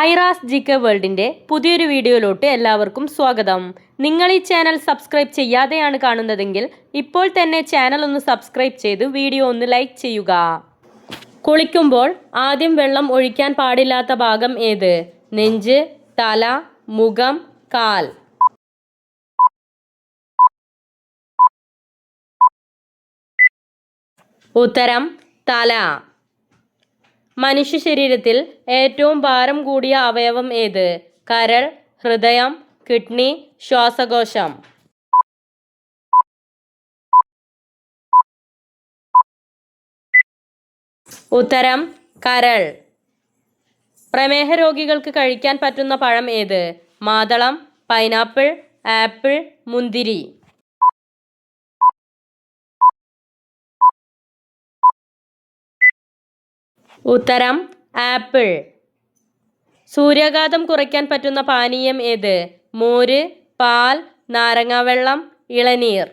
Aira's G K വേൾഡിന്റെ പുതിയൊരു വീഡിയോയിലോട്ട് എല്ലാവർക്കും സ്വാഗതം. നിങ്ങൾ ഈ ചാനൽ സബ്സ്ക്രൈബ് ചെയ്യാതെയാണ് കാണുന്നതെങ്കിൽ ഇപ്പോൾ തന്നെ ചാനൽ ഒന്ന് സബ്സ്ക്രൈബ് ചെയ്ത് വീഡിയോ ഒന്ന് ലൈക്ക് ചെയ്യുക. കുളിക്കുമ്പോൾ ആദ്യം വെള്ളം ഒഴിക്കാൻ പാടില്ലാത്ത ഭാഗം ഏത്? നെഞ്ച് തല മുഖം കാൽ. ഉത്തരം തല. മനുഷ്യ ശരീരത്തിൽ ഏറ്റവും ഭാരം കൂടിയ അവയവം ഏത്? കരൾ ഹൃദയം കിഡ്നി ശ്വാസകോശം. ഉത്തരം കരൾ. പ്രമേഹ രോഗികൾക്ക് കഴിക്കാൻ പറ്റുന്ന പഴം ഏത്? മാതളം പൈനാപ്പിൾ ആപ്പിൾ മുന്തിരി. ഉത്തരം ആപ്പിൾ. സൂര്യാഘാതം കുറയ്ക്കാൻ പറ്റുന്ന പാനീയം ഏത്? മോര് പാൽ നാരങ്ങാവെള്ളം ഇളനീർ.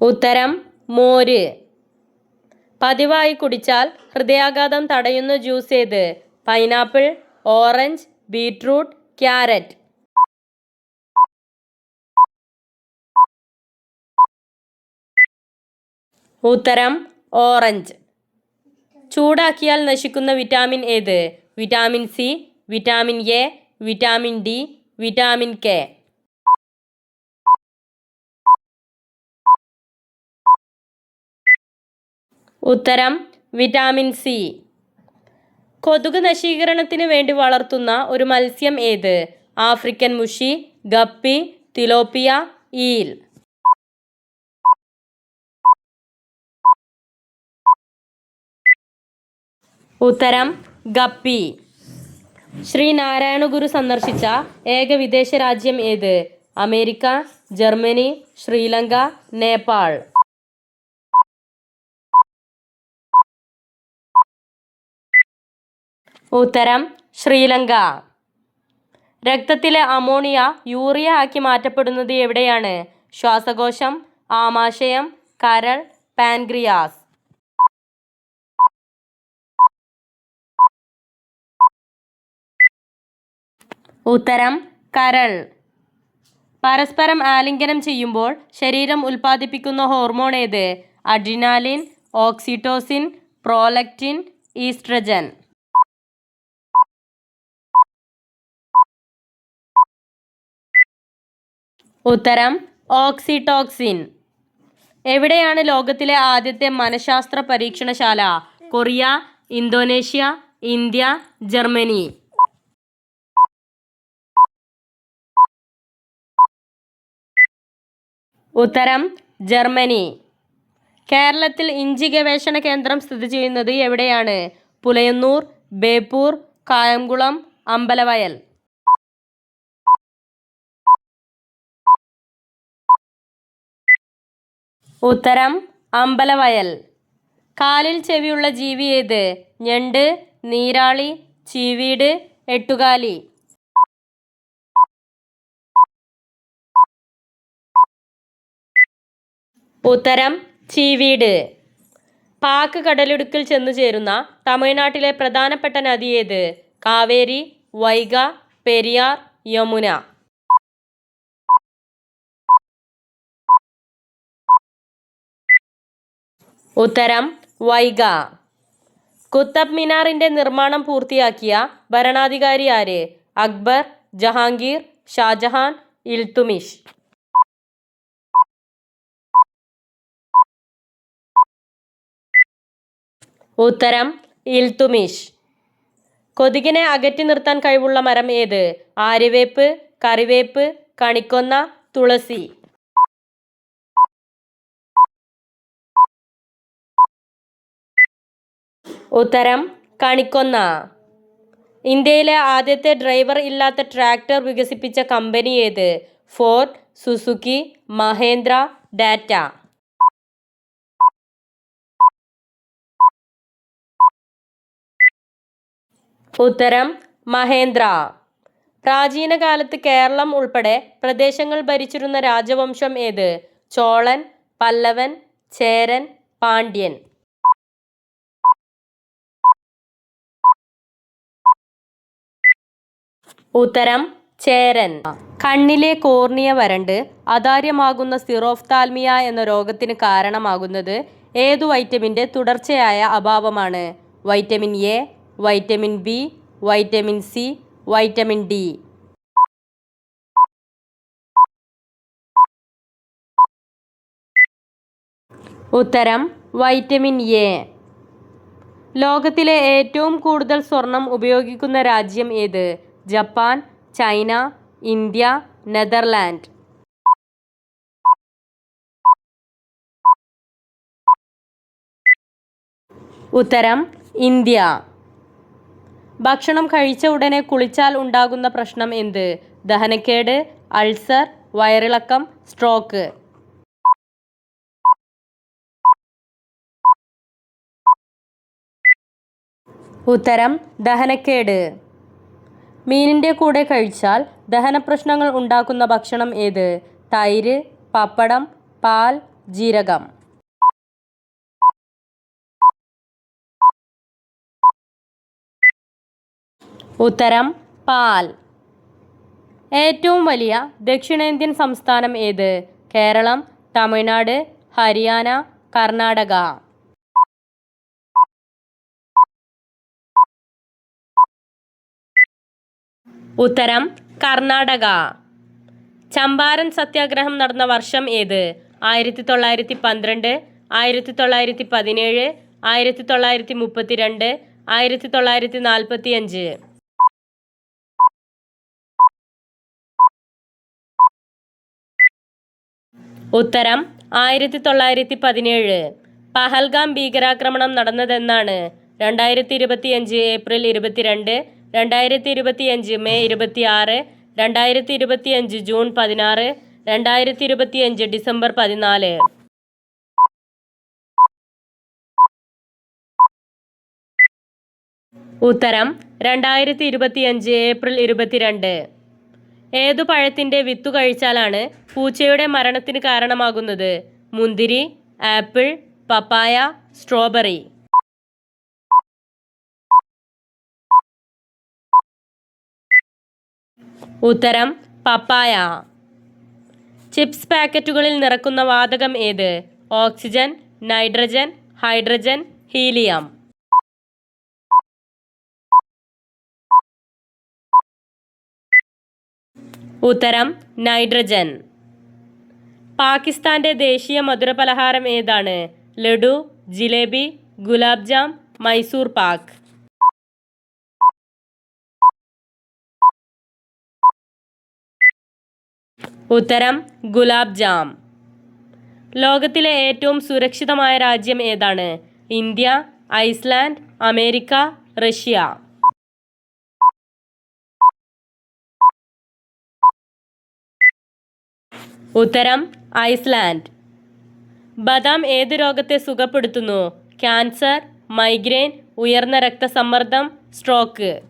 ഉത്തരം മോര്. പതിവായി കുടിച്ചാൽ ഹൃദയാഘാതം തടയുന്ന ജ്യൂസ് ഏത്? Pineapple orange beetroot carrot. ഉത്തരം ഓറഞ്ച്. ചൂടാക്കിയാൽ നശിക്കുന്ന വിറ്റാമിൻ ഏത്? Vitamin C vitamin A vitamin D vitamin K. ഉത്തരം വിറ്റാമിൻ സി. കൊതുക് നശീകരണത്തിന് വേണ്ടി വളർത്തുന്ന ഒരു മത്സ്യം ഏത്? ആഫ്രിക്കൻ മുഷി ഗപ്പി തിലോപ്പിയ ഈൽ. ഉത്തരം ഗപ്പി. ശ്രീ നാരായണ ഗുരു സന്ദർശിച്ച ഏക വിദേശ രാജ്യം ഏത്? America Germany Sri Lanka Nepal. ഉത്തരം ശ്രീലങ്ക. രക്തത്തിലെ അമോണിയ യൂറിയ ആക്കി മാറ്റപ്പെടുന്നത് എവിടെയാണ്? ശ്വാസകോശം ആമാശയം കരൾ പാൻക്രിയാസ്. ഉത്തരം കരൾ. പരസ്പരം ആലിംഗനം ചെയ്യുമ്പോൾ ശരീരം ഉൽപ്പാദിപ്പിക്കുന്ന ഹോർമോൺ ഏത്? Adrenaline oxytocin prolactin oestrogen. ഉത്തരം ഓക്സിടോക്സിൻ. എവിടെയാണ് ലോകത്തിലെ ആദ്യത്തെ മനഃശാസ്ത്ര പരീക്ഷണശാല? Korea Indonesia India Germany. ഉത്തരം ജർമ്മനി. കേരളത്തിൽ ഇഞ്ചി ഗവേഷണ കേന്ദ്രം സ്ഥിതി ചെയ്യുന്നത് എവിടെയാണ്? പുലയന്നൂർ ബേപ്പൂർ കായംകുളം അമ്പലവയൽ. ഉത്തരം അമ്പലവയൽ. കാലിൽ ചെവിയുള്ള ജീവി ഏത്? ഞണ്ട് നീരാളി ചീവീട് എട്ടുകാലി. ഉത്തരം ചീവീട്. പാക്ക് കടലിടുക്കിൽ ചെന്നു ചേരുന്ന തമിഴ്നാട്ടിലെ പ്രധാനപ്പെട്ട നദി ഏത്? കാവേരി വൈഗ പെരിയാർ യമുന. ഉത്തരം വൈഗ. കുത്തബ് മിനാറിന്റെ നിർമ്മാണം പൂർത്തിയാക്കിയ ഭരണാധികാരി ആര്? അക്ബർ ജഹാംഗീർ ഷാജഹാൻ ഇൽത്തുമിഷ്. ഉത്തരം ഇൽത്തുമിഷ്. കൊതുകിനെ അകറ്റി നിർത്താൻ കഴിവുള്ള മരം ഏത്? ആര്യവേപ്പ് കറിവേപ്പ് കണിക്കൊന്ന തുളസി. ഉത്തരം കണിക്കൊന്ന. ഇന്ത്യയിലെ ആദ്യത്തെ ഡ്രൈവർ ഇല്ലാത്ത ട്രാക്ടർ വികസിപ്പിച്ച കമ്പനി ഏത്? Ford Suzuki Mahindra Tata. ഉത്തരം മഹേന്ദ്ര. പ്രാചീന കാലത്ത് കേരളം ഉൾപ്പെടെ പ്രദേശങ്ങൾ ഭരിച്ചിരുന്ന രാജവംശം ഏത്? ചോളൻ പല്ലവൻ ചേരൻ പാണ്ഡ്യൻ. ഉത്തരം ചേരൻ. കണ്ണിലെ കോർണിയ വരണ്ട് അതാര്യമാകുന്ന സിറോഫ്താൽമിയ എന്ന രോഗത്തിന് കാരണമാകുന്നത് ഏതു വൈറ്റമിന്റെ തുടർച്ചയായ അഭാവമാണ്? Vitamin A vitamin B vitamin C vitamin D. ഉത്തരം വൈറ്റമിൻ എ. ലോകത്തിലെ ഏറ്റവും കൂടുതൽ സ്വർണം ഉപയോഗിക്കുന്ന രാജ്യം ഏത്? Japan China India Netherland. ഉത്തരം ഇന്ത്യ. ഭക്ഷണം കഴിച്ച ഉടനെ കുളിച്ചാൽ ഉണ്ടാകുന്ന പ്രശ്നം എന്ത്? ദഹനക്കേട് അൾസർ വയറിളക്കം സ്ട്രോക്ക്. ഉത്തരം ദഹനക്കേട്. മീനിന്റെ കൂടെ കഴിച്ചാൽ ദഹനപ്രശ്നങ്ങൾ ഉണ്ടാക്കുന്ന ഭക്ഷണം ഏത്? തൈര് പപ്പടം പാൽ ജീരകം. ഉത്തരം പാൽ. ഏറ്റവും വലിയ ദക്ഷിണേന്ത്യൻ സംസ്ഥാനം ഏത്? കേരളം തമിഴ്നാട് ഹരിയാന കർണാടക. ഉത്തരം കർണാടക. ചമ്പാരൻ സത്യാഗ്രഹം നടന്ന വർഷം ഏത്? ആയിരത്തി തൊള്ളായിരത്തി പന്ത്രണ്ട് ആയിരത്തി തൊള്ളായിരത്തി പതിനേഴ് ആയിരത്തി തൊള്ളായിരത്തി മുപ്പത്തിരണ്ട് ആയിരത്തി തൊള്ളായിരത്തി നാൽപ്പത്തി അഞ്ച് ഉത്തരം ആയിരത്തി തൊള്ളായിരത്തി പതിനേഴ് പഹൽഗാം ഭീകരാക്രമണം നടന്നതെന്നാണ് രണ്ടായിരത്തി ഇരുപത്തിയഞ്ച് ഏപ്രിൽ ഇരുപത്തിരണ്ട് രണ്ടായിരത്തി ഇരുപത്തിയഞ്ച് മെയ് ഇരുപത്തിയാറ് രണ്ടായിരത്തി ഇരുപത്തിയഞ്ച് ജൂൺ പതിനാറ് രണ്ടായിരത്തി ഇരുപത്തിയഞ്ച് ഡിസംബർ പതിനാല്. ഉത്തരം രണ്ടായിരത്തി ഇരുപത്തിയഞ്ച് ഏപ്രിൽ ഇരുപത്തിരണ്ട്. ഏതു പഴത്തിന്റെ വിത്തു കഴിച്ചാലാണ് പൂച്ചയുടെ മരണത്തിന് കാരണമാകുന്നത്? മുന്തിരി ആപ്പിൾ പപ്പായ സ്ട്രോബെറി. ഉത്തരം പപ്പായ. ചിപ്സ് പാക്കറ്റുകളിൽ നിറക്കുന്ന വാതകം ഏത്? Oxygen nitrogen hydrogen helium. ഉത്തരം നൈട്രജൻ. പാകിസ്ഥാന്റെ ദേശീയ മധുരപലഹാരം ഏതാണ്? ലഡു ജിലേബി ഗുലാബ് ജാം മൈസൂർ പാക്ക് ഉത്തരം ഗുലാബ് ജാം. ലോകത്തിലെ ഏറ്റവും സുരക്ഷിതമായ രാജ്യം ഏതാണ്? India Iceland America Russia. ഉത്തരം ഐസ്ലാൻഡ്. ബദാം ഏത് രോഗത്തെ സുഖപ്പെടുത്തുന്നു? ക്യാൻസർ മൈഗ്രെയിൻ ഉയർന്ന രക്തസമ്മർദ്ദം സ്ട്രോക്ക്.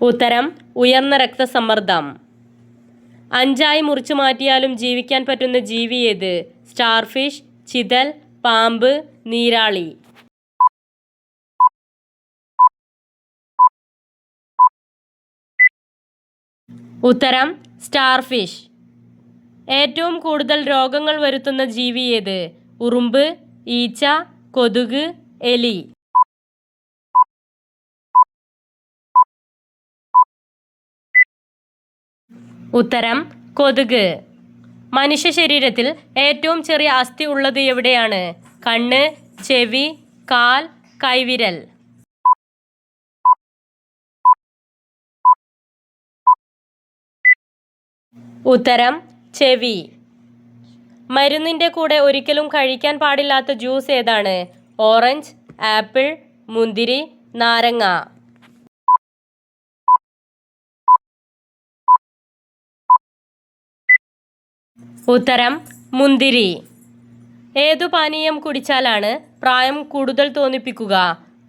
ഉത്തരം ഉയർന്ന രക്തസമ്മർദ്ദം. അഞ്ചായി മുറിച്ചു മാറ്റിയാലും ജീവിക്കാൻ പറ്റുന്ന ജീവി ഏത്? സ്റ്റാർഫിഷ് ചിതൽ പാമ്പ് നീരാളി. ഉത്തരം സ്റ്റാർഫിഷ്. ഏറ്റവും കൂടുതൽ രോഗങ്ങൾ വരുത്തുന്ന ജീവി ഏത്? ഉറുമ്പ് ഈച്ച കൊതുക് എലി. ഉത്തരം കൊതുക്. മനുഷ്യ ശരീരത്തിൽ ഏറ്റവും ചെറിയ അസ്ഥി ഉള്ളത് എവിടെയാണ്? കണ്ണ് ചെവി കാൽ കൈവിരൽ. ഉത്തരം ചെവി. മരുന്നിന്റെ കൂടെ ഒരിക്കലും കഴിക്കാൻ പാടില്ലാത്ത ജ്യൂസ് ഏതാണ്? ഓറഞ്ച് ആപ്പിൾ മുന്തിരി നാരങ്ങ. ഉത്തരം മുന്തിരി. ഏതു പാനീയം കുടിച്ചാലാണ് പ്രായം കൂടുതൽ തോന്നിപ്പിക്കുക?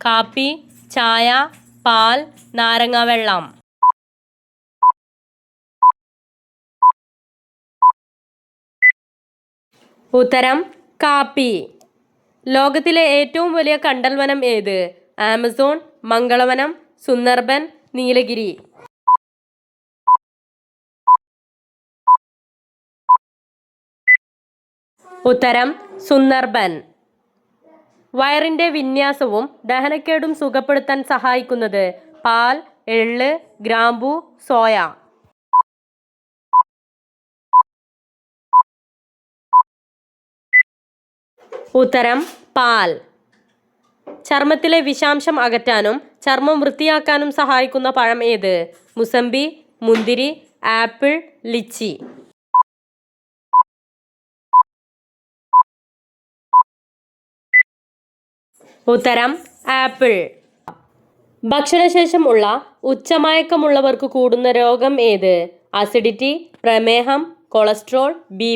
കാപ്പി ചായ പാൽ നാരങ്ങ ഉത്തരം കാപ്പി. ലോകത്തിലെ ഏറ്റവും വലിയ കണ്ടൽവനം ഏത്? ആമസോൺ മംഗളവനം സുന്ദർബൻ നീലഗിരി. ഉത്തരം സുന്ദർബൻ. വയറിന്റെ വിന്യാസവും ദഹനക്കേടും സുഖപ്പെടുത്താൻ സഹായിക്കുന്നത് പാൽ എള്ള് ഗ്രാമ്പു സോയ. ഉത്തരം പാൽ. ചർമ്മത്തിലെ വിഷാംശം അകറ്റാനും ചർമ്മം വൃത്തിയാക്കാനും സഹായിക്കുന്ന പഴം ഏത്? മുസമ്പി മുന്തിരി ആപ്പിൾ ലിച്ചി. ഉത്തരം ആപ്പിൾ. ഭക്ഷണശേഷം ഉള്ള ഉച്ചമയക്കമുള്ളവർക്ക് കൂടുന്ന രോഗം ഏത്? അസിഡിറ്റി പ്രമേഹം കൊളസ്ട്രോൾ ബി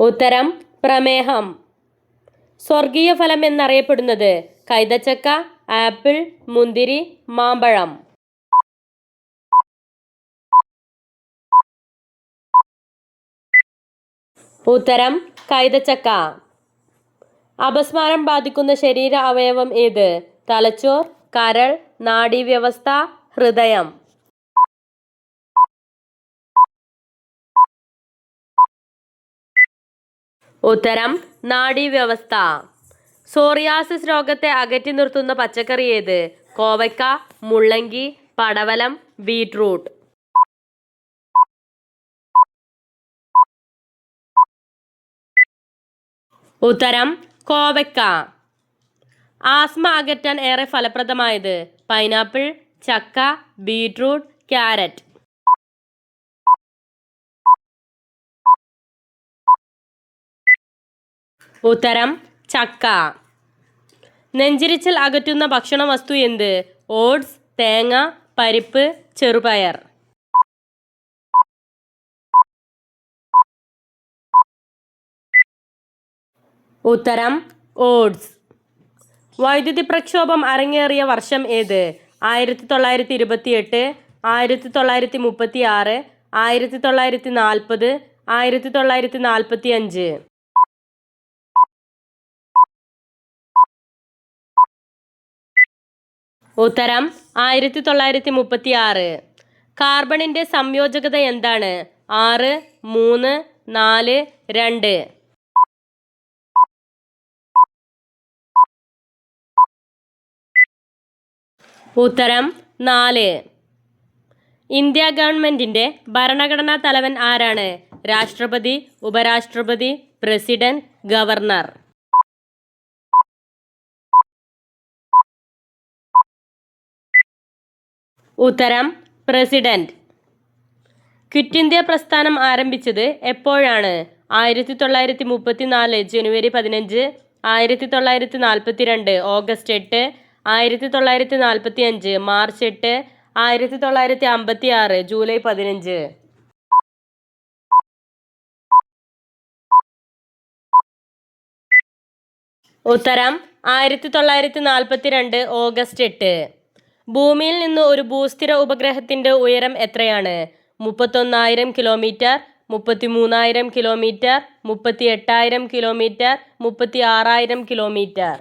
ഉത്തരം പ്രമേഹം. സ്വർഗീയ ഫലം എന്നറിയപ്പെടുന്നത് കൈതച്ചക്ക ആപ്പിൾ മുന്തിരി മാമ്പഴം. ഉത്തരം കൈതച്ചക്ക. അപസ്മാരം ബാധിക്കുന്ന ശരീര അവയവം ഏത്? തലച്ചോർ കരൾ നാഡീവ്യവസ്ഥ ഹൃദയം. ഉത്തരം നാഡീവ്യവസ്ഥ. സോറിയാസിസ് രോഗത്തെ അകറ്റി നിർത്തുന്ന പച്ചക്കറി ഏത്? കോവയ്ക്ക മുള്ളങ്കി പടവലം ബീട്രൂട്ട്. ഉത്തരം കോവയ്ക്ക. ആസ്മ അകറ്റാൻ ഏറെ ഫലപ്രദമായത് പൈനാപ്പിൾ ചക്ക ബീട്രൂട്ട് ക്യാരറ്റ്. ഉത്തരം ചക്ക. നെഞ്ചിരിച്ചിൽ അകറ്റുന്ന ഭക്ഷണ വസ്തു എന്ത്? ഓട്സ് തേങ്ങ പരിപ്പ് ചെറുപയർ. ഉത്തരം ഓട്സ്. വൈദ്യുതി പ്രക്ഷോഭം അരങ്ങേറിയ വർഷം ഏത്? ആയിരത്തി തൊള്ളായിരത്തി ഇരുപത്തി എട്ട് ആയിരത്തി തൊള്ളായിരത്തി മുപ്പത്തി ആറ് ആയിരത്തി തൊള്ളായിരത്തി നാൽപ്പത് ആയിരത്തി തൊള്ളായിരത്തി നാൽപ്പത്തി അഞ്ച് ഉത്തരം ആയിരത്തി തൊള്ളായിരത്തി മുപ്പത്തി ആറ് കാർബണിന്റെ സംയോജകത എന്താണ്? ആറ് മൂന്ന് നാല് രണ്ട്. ഉത്തരം നാല്. ഇന്ത്യ ഗവൺമെന്റിന്റെ ഭരണഘടനാ തലവൻ ആരാണ്? രാഷ്ട്രപതി ഉപരാഷ്ട്രപതി പ്രസിഡന്റ് ഗവർണർ. ഉത്തരം പ്രസിഡന്റ്. ക്വിറ്റ് ഇന്ത്യ പ്രസ്ഥാനം ആരംഭിച്ചത് എപ്പോഴാണ്? ആയിരത്തി തൊള്ളായിരത്തി മുപ്പത്തിനാല് ജനുവരി പതിനഞ്ച് ആയിരത്തി തൊള്ളായിരത്തി നാൽപ്പത്തി രണ്ട് ഓഗസ്റ്റ് എട്ട് ആയിരത്തി തൊള്ളായിരത്തി നാൽപ്പത്തി അഞ്ച് മാർച്ച് എട്ട് ആയിരത്തി തൊള്ളായിരത്തി അമ്പത്തി ആറ് ജൂലൈ പതിനഞ്ച്. ഉത്തരം ആയിരത്തി തൊള്ളായിരത്തി നാൽപ്പത്തി രണ്ട് ഓഗസ്റ്റ് എട്ട്. ഭൂമിയിൽ നിന്ന് ഒരു ഭൂസ്ഥിര ഉപഗ്രഹത്തിന്റെ ഉയരം എത്രയാണ്? മുപ്പത്തൊന്നായിരം കിലോമീറ്റർ മുപ്പത്തി മൂന്നായിരം കിലോമീറ്റർ മുപ്പത്തി എട്ടായിരം കിലോമീറ്റർ മുപ്പത്തി ആറായിരം കിലോമീറ്റർ.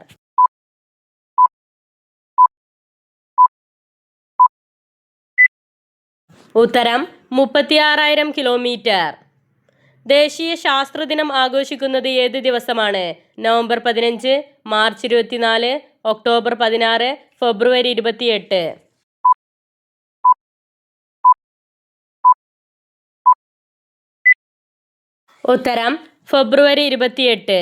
ഉത്തരം മുപ്പത്തി ആറായിരം കിലോമീറ്റർ. ദേശീയ ശാസ്ത്രദിനം ആഘോഷിക്കുന്നത് ഏത് ദിവസമാണ്? നവംബർ പതിനഞ്ച് മാർച്ച് ഇരുപത്തിനാല് ഒക്ടോബർ പതിനാറ് ഫെബ്രുവരി ഇരുപത്തിയെട്ട്. ഉത്തരം ഫെബ്രുവരി ഇരുപത്തിയെട്ട്.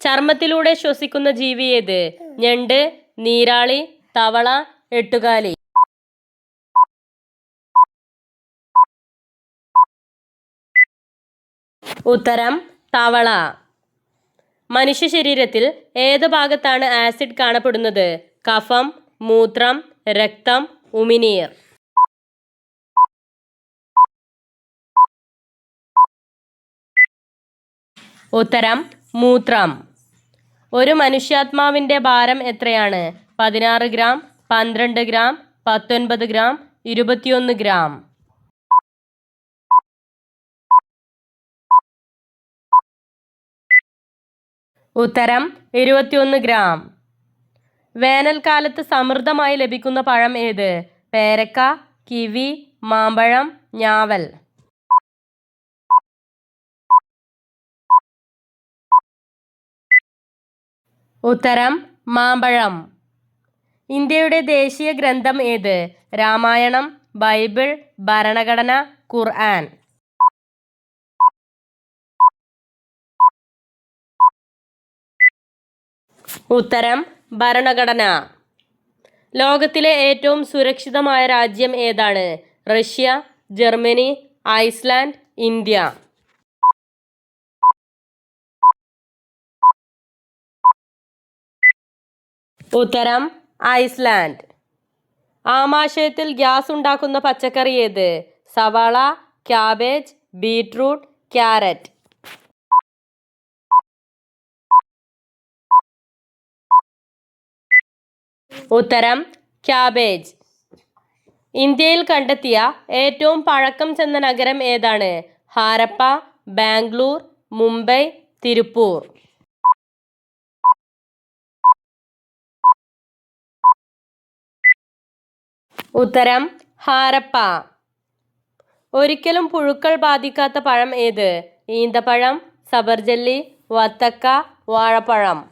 ചർമ്മത്തിലൂടെ ശ്വസിക്കുന്ന ജീവി ഏത്? ഞണ്ട് നീരാളി തവള എട്ടുകാലി. ഉത്തരം തവള. മനുഷ്യ ശരീരത്തിൽ ഏത് ഭാഗത്താണ് ആസിഡ് കാണപ്പെടുന്നത്? കഫം മൂത്രം രക്തം ഉമിനീർ. ഉത്തരം മൂത്രം. ഒരു മനുഷ്യാത്മാവിന്റെ ഭാരം എത്രയാണ്? പതിനാറ് ഗ്രാം പന്ത്രണ്ട് ഗ്രാം പത്തൊൻപത് ഗ്രാം ഇരുപത്തിയൊന്ന് ഗ്രാം. ഉത്തരം ഇരുപത്തിയൊന്ന് ഗ്രാം. വേനൽക്കാലത്ത് സമൃദ്ധമായി ലഭിക്കുന്ന പഴം ഏത്? പേരക്ക കിവി മാമ്പഴം ഞാവൽ. ഉത്തരം മാമ്പഴം. ഇന്ത്യയുടെ ദേശീയ ഗ്രന്ഥം ഏത്? രാമായണം ബൈബിൾ ഭരണഘടന ഖുർആൻ. ഉത്തരം ഭരണഘടന. ലോകത്തിലെ ഏറ്റവും സുരക്ഷിതമായ രാജ്യം ഏതാണ്? Russia Germany Iceland India. ഉത്തരം ഐസ്ലാൻഡ്. ആമാശയത്തിൽ ഗ്യാസ് ഉണ്ടാക്കുന്ന പച്ചക്കറി ഏത്? സവാള ക്യാബേജ് ബീട്രൂട്ട് ക്യാരറ്റ്. ഉത്തരം ക്യാബേജ്. ഇന്ത്യയിൽ കണ്ടെത്തിയ ഏറ്റവും പഴക്കം ചെന്ന നഗരം ഏതാണ്? ഹാരപ്പ ബാംഗ്ലൂർ മുംബൈ തിരുപ്പൂർ. ഉത്തരം ഹാരപ്പ. ഒരിക്കലും പുഴുക്കൾ ബാധിക്കാത്ത പഴം ഏത്? ഈന്തപ്പഴം സബർജല്ലി വത്തക്ക വാഴപ്പഴം.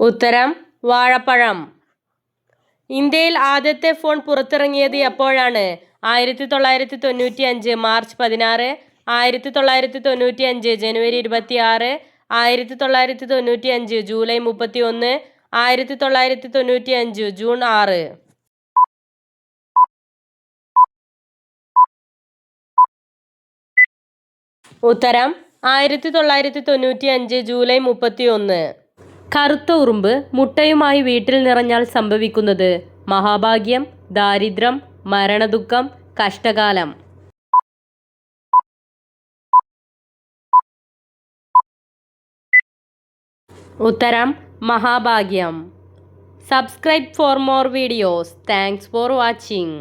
ഉത്തരം വാഴപ്പഴം. ഇന്ത്യയിൽ ആദ്യത്തെ ഫോൺ പുറത്തിറങ്ങിയത് എപ്പോഴാണ്? ആയിരത്തി തൊള്ളായിരത്തി തൊണ്ണൂറ്റി അഞ്ച് മാർച്ച് പതിനാറ് ആയിരത്തി തൊള്ളായിരത്തി തൊണ്ണൂറ്റി അഞ്ച് ജനുവരി ഇരുപത്തി ആറ് ആയിരത്തി തൊള്ളായിരത്തി തൊണ്ണൂറ്റി അഞ്ച് ജൂലൈ മുപ്പത്തി ഒന്ന് ആയിരത്തി തൊള്ളായിരത്തി തൊണ്ണൂറ്റി അഞ്ച് ജൂൺ ആറ്. ഉത്തരം ആയിരത്തി തൊള്ളായിരത്തി തൊണ്ണൂറ്റി അഞ്ച് ജൂലൈ മുപ്പത്തി ഒന്ന് കറുത്ത ഉറുമ്പ് മുട്ടയുമായി വീട്ടിൽ നിറഞ്ഞാൽ സംഭവിക്കുന്നത് മഹാഭാഗ്യം ദാരിദ്ര്യം മരണദുഃഖം കഷ്ടകാലം. ഉത്തരം മഹാഭാഗ്യം. Subscribe for more videos thanks for watching